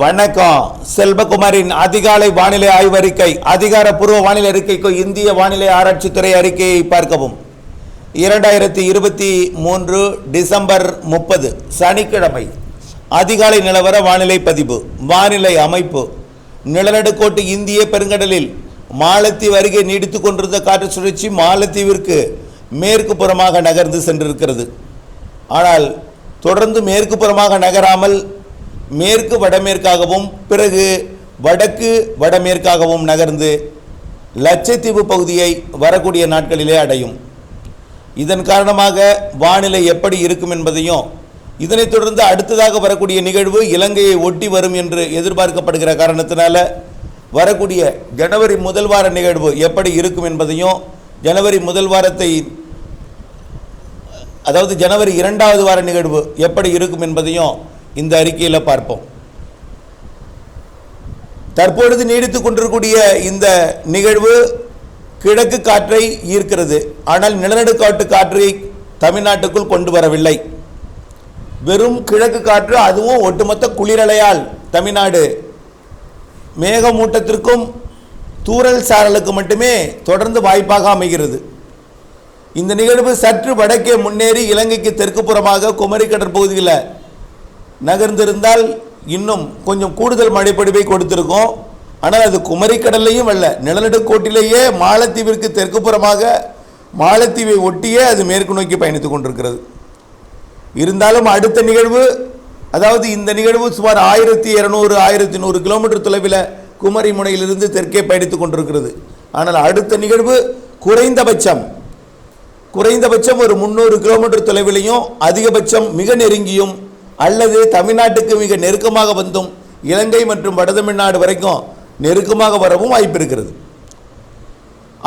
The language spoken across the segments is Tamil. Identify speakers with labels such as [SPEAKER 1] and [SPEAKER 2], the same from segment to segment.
[SPEAKER 1] வணக்கம். செல்வகுமாரின் அதிகாலை வானிலை ஆய்வறிக்கை அதிகாரப்பூர்வ வானிலை அறிக்கைக்கு இந்திய வானிலை ஆராய்ச்சித்துறை அறிக்கையை பார்க்கவும். இரண்டாயிரத்தி இருபத்தி மூன்று டிசம்பர் முப்பது சனிக்கிழமை. அதிகாலை நிலவர வானிலை பதிவு வானிலை அமைப்பு. நிலநடுக்கோட்டு இந்திய பெருங்கடலில் மாலத்தீவு அருகே நீடித்து கொண்டிருந்த காற்று சுழற்சி மாலத்தீவிற்கு மேற்கு புறமாக நகர்ந்து சென்றிருக்கிறது. ஆனால் தொடர்ந்து மேற்கு புறமாக நகராமல் மேற்கு வடமேற்காகவும் பிறகு வடக்கு வடமேற்காகவும் நகர்ந்து லட்சத்தீவு பகுதியை வரக்கூடிய நாட்களிலே அடையும். இதன் காரணமாக வானிலை எப்படி இருக்கும் என்பதையும் இதனைத் தொடர்ந்து அடுத்ததாக வரக்கூடிய நிகழ்வு இலங்கையை ஒட்டி வரும் என்று எதிர்பார்க்கப்படுகிற காரணத்தினால வரக்கூடிய ஜனவரி முதல் வார நிகழ்வு எப்படி இருக்கும் என்பதையும் ஜனவரி முதல் வாரத்தை அதாவது ஜனவரி இரண்டாவது வார நிகழ்வு எப்படி இருக்கும் என்பதையும் இந்த அறிக்கையில் பார்ப்போம். தற்பொழுது நீடித்துக் கொண்டிருக்கக்கூடிய இந்த நிகழ்வு கிழக்கு காற்றை ஈர்க்கிறது. ஆனால் நிலநடுக்காட்டு காற்றை தமிழ்நாட்டுக்குள் கொண்டு வரவில்லை. வெறும் கிழக்கு காற்று அதுவும் ஒட்டுமொத்த குளிரலையால் தமிழ்நாடு மேகமூட்டத்திற்கும் தூறல் சாரலுக்கு மட்டுமே தொடர்ந்து வாய்ப்பாக அமைகிறது. இந்த நிகழ்வு சற்று வடக்கே முன்னேறி இலங்கைக்கு தெற்கு புறமாக குமரி கடற்பகுதியில் நகர்ந்திருந்தால் இன்னும் கொஞ்சம் கூடுதல் மழைப்பொழிவை கொடுத்திருக்கோம். ஆனால் அது குமரி கடல்லையும் அல்ல நிலநடுக்கோட்டிலேயே மாலத்தீவிற்கு தெற்கு புறமாக மாலத்தீவை ஒட்டியே அது மேற்கு நோக்கி பயணித்துக் கொண்டிருக்கிறது. இருந்தாலும் அடுத்த நிகழ்வு அதாவது இந்த நிகழ்வு சுமார் ஆயிரத்தி இரநூறு ஆயிரத்தி நூறு கிலோமீட்டர் தொலைவில் குமரி முனையிலிருந்து தெற்கே பயணித்துக் கொண்டிருக்கிறது. ஆனால் அடுத்த நிகழ்வு குறைந்தபட்சம் குறைந்தபட்சம் ஒரு முந்நூறு கிலோமீட்டர் தொலைவிலையும் அதிகபட்சம் மிக நெருங்கியும் அல்லது தமிழ்நாட்டுக்கு மிக நெருக்கமாக வந்தும் இலங்கை மற்றும் வடதமிழ்நாடு வரைக்கும் நெருக்கமாக வரவும் வாய்ப்பு இருக்கிறது.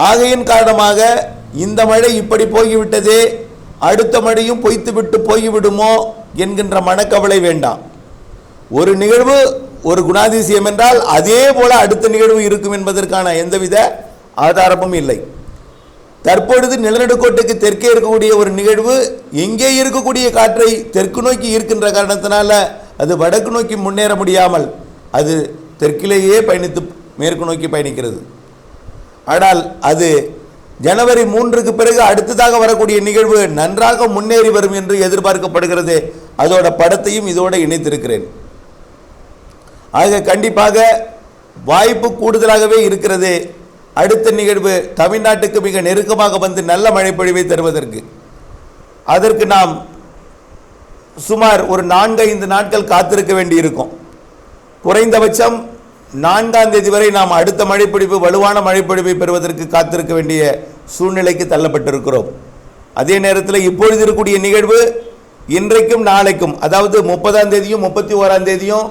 [SPEAKER 1] ஆகையின் காரணமாக இந்த மழை இப்படி போய்விட்டதே அடுத்த மழையும் பொய்த்துவிட்டு போய்விடுமோ என்கின்ற மனக்கவலை வேண்டாம். ஒரு நிகழ்வு ஒரு குணாதிசயம் என்றால் அதே போல அடுத்த நிகழ்வு இருக்கும் என்பதற்கான எந்தவித ஆதாரமும் இல்லை. தற்பொழுது நிலநடுக்கோட்டுக்கு தெற்கே இருக்கக்கூடிய ஒரு நிகழ்வு எங்கே இருக்கக்கூடிய காற்றை தெற்கு நோக்கி ஈர்க்கின்ற காரணத்தினால அது வடக்கு நோக்கி முன்னேற முடியாமல் அது தெற்கிலேயே பயணித்து மேற்கு நோக்கி பயணிக்கிறது. ஆனால் அது ஜனவரி மூன்றுக்கு பிறகு அடுத்ததாக வரக்கூடிய நிகழ்வு நன்றாக முன்னேறி வரும் என்று எதிர்பார்க்கப்படுகிறது அதோட படத்தையும் இதோடு இணைத்திருக்கிறேன். ஆக கண்டிப்பாக வாய்ப்பு கூடுதலாகவே இருக்கிறது அடுத்த நிகழ்வு தமிழ்நாட்டுக்கு மிக நெருக்கமாக வந்து நல்ல மழைப்பொழிவை தருவதற்கு. அதற்கு நாம் சுமார் ஒரு நான்கைந்து நாட்கள் காத்திருக்க வேண்டியிருக்கும். குறைந்தபட்சம் நான்காம் தேதி வரை நாம் அடுத்த மழைப்பொழிவு வலுவான மழைப்பொழிவை பெறுவதற்கு காத்திருக்க வேண்டிய சூழ்நிலைக்கு தள்ளப்பட்டிருக்கிறோம். அதே நேரத்தில் இப்பொழுது இருக்கக்கூடிய நிகழ்வு இன்றைக்கும் நாளைக்கும் அதாவது முப்பதாம் தேதியும் முப்பத்தி ஓராம் தேதியும்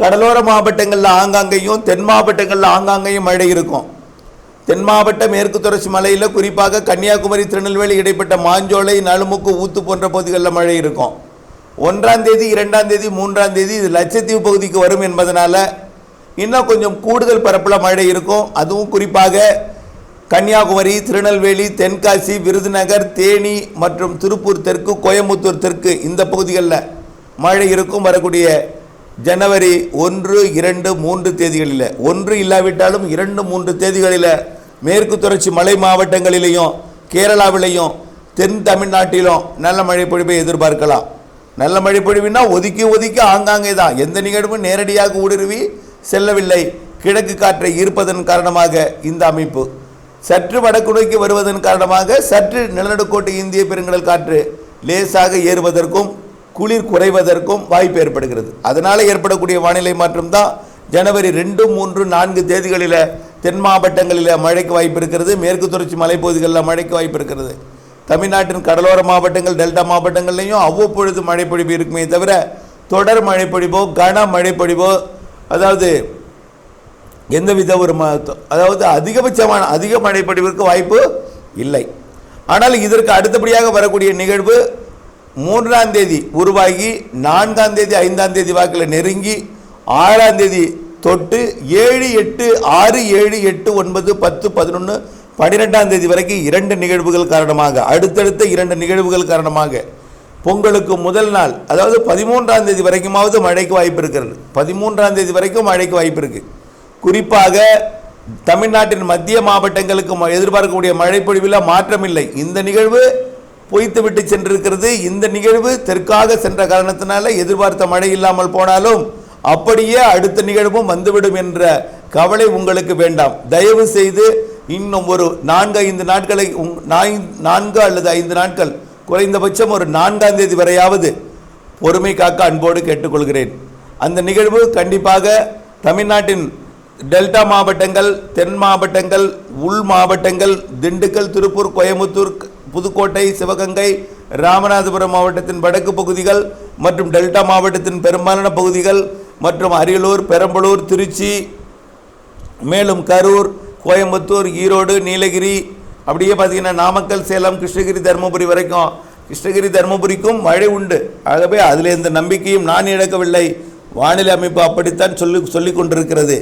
[SPEAKER 1] கடலோர மாவட்டங்களில் ஆங்காங்கேயும் தென் மாவட்டங்களில் ஆங்காங்கேயும் மழை இருக்கும். தென் மாவட்ட மேற்கு தொடர்ச்சி மலையில் குறிப்பாக கன்னியாகுமரி திருநெல்வேலி இடைப்பட்ட மாஞ்சோலை நலுமுக்கு ஊத்து போன்ற பகுதிகளில் மழை இருக்கும். ஒன்றாம் தேதி இரண்டாம் தேதி மூன்றாம் தேதி இது லட்சத்தீவு பகுதிக்கு வரும் என்பதனால இன்னும் கொஞ்சம் கூடுதல் பரப்பில் மழை இருக்கும். அதுவும் குறிப்பாக கன்னியாகுமரி திருநெல்வேலி தென்காசி விருதுநகர் தேனி மற்றும் திருப்பூர் தெற்கு கோயம்புத்தூர் தெற்கு இந்த பகுதிகளில் மழை இருக்கும். வரக்கூடிய ஜனவரி ஒன்று இரண்டு மூன்று தேதிகளில். ஒன்று இல்லாவிட்டாலும் இரண்டு மூன்று தேதிகளில் மேற்கு தொடர்ச்சி மலை மாவட்டங்களிலேயும் கேரளாவிலையும் தென் தமிழ்நாட்டிலும் நல்ல மழை பொழிவை எதிர்பார்க்கலாம். நல்ல மழை பொழிவுனா ஒதுக்கி ஒதுக்கி ஆங்காங்கே தான். எந்த நிகழ்வும் நேரடியாக ஊடுருவி செல்லவில்லை. கிழக்கு காற்றை ஈர்ப்பதன் காரணமாக இந்த அமைப்பு. சற்று வடக்கு நோக்கி வருவதன் காரணமாக சற்று நிலநடுக்கோட்டு இந்திய பெருங்கடல் காற்று லேசாக ஏறுவதற்கும் குளிர் குறைவதற்கும் வாய்ப்பு ஏற்படுகிறது. அதனால் ஏற்படக்கூடிய வானிலை மாற்றம் தான் ஜனவரி ரெண்டு மூன்று நான்கு தேதிகளில் தென் மாவட்டங்களில் மழைக்கு வாய்ப்பு இருக்கிறது. மேற்கு தொடர்ச்சி மலைப்பகுதிகளில் மழைக்கு வாய்ப்பு இருக்கிறது. தமிழ்நாட்டின் கடலோர மாவட்டங்கள் டெல்டா மாவட்டங்கள்லையும் அவ்வப்பொழுது மழைப்பொழிவு இருக்குமே தவிர தொடர் மழைப்பொழிவோ கன மழைப்பொழிவோ அதாவது எந்தவித ஒரு ம அதாவது அதிகபட்சமான அதிக மழைப்பொழிவிற்கு வாய்ப்பு இல்லை. ஆனால் இதற்கு அடுத்தபடியாக வரக்கூடிய நிகழ்வு மூன்றாம் தேதி உருவாகி நான்காம் தேதி ஐந்தாம் தேதி வாக்கில் நெருங்கி ஆறாம் தேதி தொட்டு ஏழு எட்டு ஆறு ஏழு எட்டு ஒன்பது பத்து பதினொன்று பன்னிரெண்டாம் தேதி வரைக்கும் இரண்டு நிகழ்வுகள் காரணமாக அடுத்தடுத்த இரண்டு நிகழ்வுகள் காரணமாக பொங்கலுக்கு முதல் நாள் அதாவது பதிமூன்றாம் தேதி வரைக்குமாவது மழைக்கு வாய்ப்பு இருக்கிறது. பதிமூன்றாம் தேதி வரைக்கும் மழைக்கு வாய்ப்பு இருக்குது குறிப்பாக தமிழ்நாட்டின் மத்திய மாவட்டங்களுக்கு ம- எதிர்பார்க்கக்கூடிய மழைப்பொழிவில் மாற்றமில்லை. இந்த நிகழ்வு பொய்த்து விட்டு சென்றிருக்கிறது. இந்த நிகழ்வு தெற்காக சென்ற காரணத்தினால எதிர்பார்த்த மழை இல்லாமல் போனாலும் அப்படியே அடுத்த நிகழ்வும் வந்துவிடும் என்ற கவலை உங்களுக்கு வேண்டாம். தயவு செய்து இன்னும் ஒரு நான்கு ஐந்து நாட்களை உங்- நான்கு அல்லது ஐந்து நாட்கள் குறைந்தபட்சம் ஒரு நான்காம் தேதி வரையாவது பொறுமை காக்க அன்போடு கேட்டுக்கொள்கிறேன். அந்த நிகழ்வு கண்டிப்பாக தமிழ்நாட்டின் டெல்டா மாவட்டங்கள் தென் மாவட்டங்கள் உள் மாவட்டங்கள் திண்டுக்கல் திருப்பூர் கோயம்புத்தூர் புதுக்கோட்டை சிவகங்கை ராமநாதபுரம் மாவட்டத்தின் வடக்கு பகுதிகள் மற்றும் டெல்டா மாவட்டத்தின் பெரும்பாலான பகுதிகள் மற்றும் அரியலூர் பெரம்பலூர் திருச்சி மேலும் கரூர் கோயம்புத்தூர் ஈரோடு நீலகிரி அப்படியே பார்த்திங்கன்னா நாமக்கல் சேலம் கிருஷ்ணகிரி தருமபுரி வரைக்கும். கிருஷ்ணகிரி தருமபுரிக்கும் மழை உண்டு. ஆகவே அதில் எந்த நம்பிக்கையும் நான் இழக்கவில்லை. வானிலை அமைப்பு அப்படித்தான் சொல்லி சொல்லி கொண்டிருக்கிறது.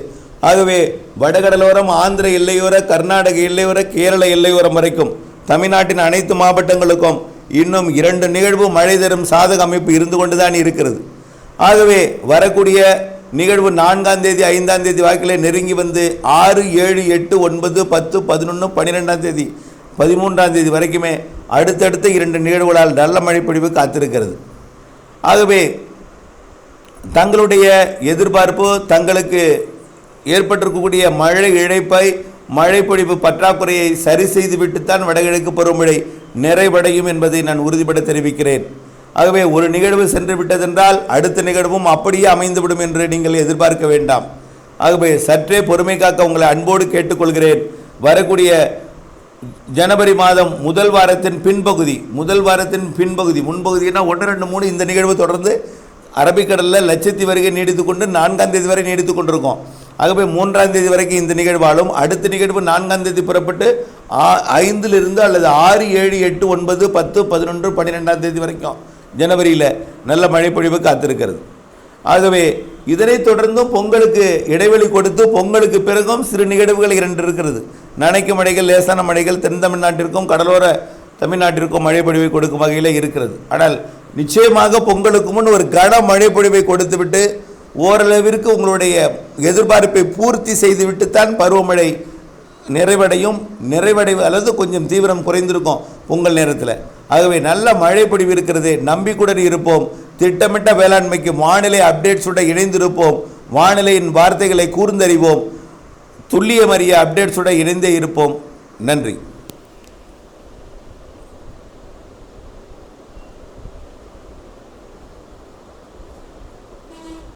[SPEAKER 1] ஆகவே வடகடலோரம் ஆந்திர எல்லையோர கர்நாடக எல்லையோர கேரள எல்லையோரம் வரைக்கும் தமிழ்நாட்டின் அனைத்து மாவட்டங்களுக்கும் இன்னும் இரண்டு நிகழ்வு மழை தரும் சாதக அமைப்பு இருந்து கொண்டுதான் இருக்கிறது. ஆகவே வரக்கூடிய நிகழ்வு நான்காம் தேதி ஐந்தாம் தேதி வாக்கிலே நெருங்கி வந்து ஆறு ஏழு எட்டு ஒன்பது பத்து பதினொன்று பன்னிரெண்டாம் தேதி பதிமூன்றாம் தேதி வரைக்குமே அடுத்தடுத்த இரண்டு நிகழ்வுகளால் நல்ல மழைப்பொழிவு காத்திருக்கிறது. ஆகவே தங்களுடைய எதிர்பார்ப்பு தங்களுக்கு ஏற்பட்டிருக்கக்கூடிய மழை இழைப்பை மழைப்பொழிவு பற்றாக்குறையை சரி செய்துவிட்டுத்தான் வடகிழக்கு பருவமழை நிறைவடையும் என்பதை நான் உறுதிபட தெரிவிக்கிறேன். ஆகவே ஒரு நிகழ்வு சென்று விட்டதென்றால் அடுத்த நிகழ்வும் அப்படியே அமைந்துவிடும் என்று நீங்கள் எதிர்பார்க்க வேண்டாம். ஆகவே சற்றே பொறுமை காக்க உங்களை அன்போடு கேட்டுக்கொள்கிறேன். வரக்கூடிய ஜனவரி மாதம் முதல் வாரத்தின் பின்பகுதி முதல் வாரத்தின் பின்பகுதி முன்பகுதினா ஒன்று ரெண்டு மூணு இந்த நிகழ்வு தொடர்ந்து அரபிக்கடலில் லட்சத்தி வருகை நீடித்து கொண்டு நான்காம் தேதி வரை நீடித்து கொண்டிருக்கோம். ஆகவே மூன்றாம் தேதி வரைக்கும் இந்த நிகழ்வாலும் அடுத்த நிகழ்வு நான்காம் தேதி புறப்பட்டு ஆ- ஐந்திலிருந்து அல்லது ஆறு ஏழு எட்டு ஒன்பது பத்து பதினொன்று பன்னிரெண்டாம் தேதி வரைக்கும் ஜனவரியில் நல்ல மழைப்பொழிவு காத்திருக்கிறது. ஆகவே இதனைத் தொடர்ந்தும் பொங்கலுக்கு இடைவெளி கொடுத்து பொங்கலுக்கு பிறகும் சிறு நிகழ்வுகள் இரண்டு இருக்கிறது. நனைக்கும் மழைகள் லேசான மழைகள் தென் தமிழ்நாட்டிற்கும் கடலோர தமிழ்நாட்டிற்கும் மழைப்பொழிவை கொடுக்கும் வகையில் இருக்கிறது. ஆனால் நிச்சயமாக பொங்கலுக்கு முன் ஒரு கன மழைப்பொழிவை கொடுத்துவிட்டு ஓரளவிற்கு உங்களுடைய எதிர்பார்ப்பை பூர்த்தி செய்துவிட்டுத்தான் பருவமழை நிறைவடையும் நிறைவடைவு அல்லது கொஞ்சம் தீவிரம் குறைந்திருக்கும் பொங்கல் நேரத்தில். ஆகவே நல்ல மழை பொழிவு இருக்கிறது நம்பிக்கையுடன் இருப்போம். திட்டமிட்ட வேளாண்மைக்கு வானிலை அப்டேட்ஸுடன் இணைந்திருப்போம். வானிலையின் வார்த்தைகளை கூர்ந்தறிவோம். துல்லியமறிய அப்டேட்ஸுடன் இணைந்தே இருப்போம். நன்றி.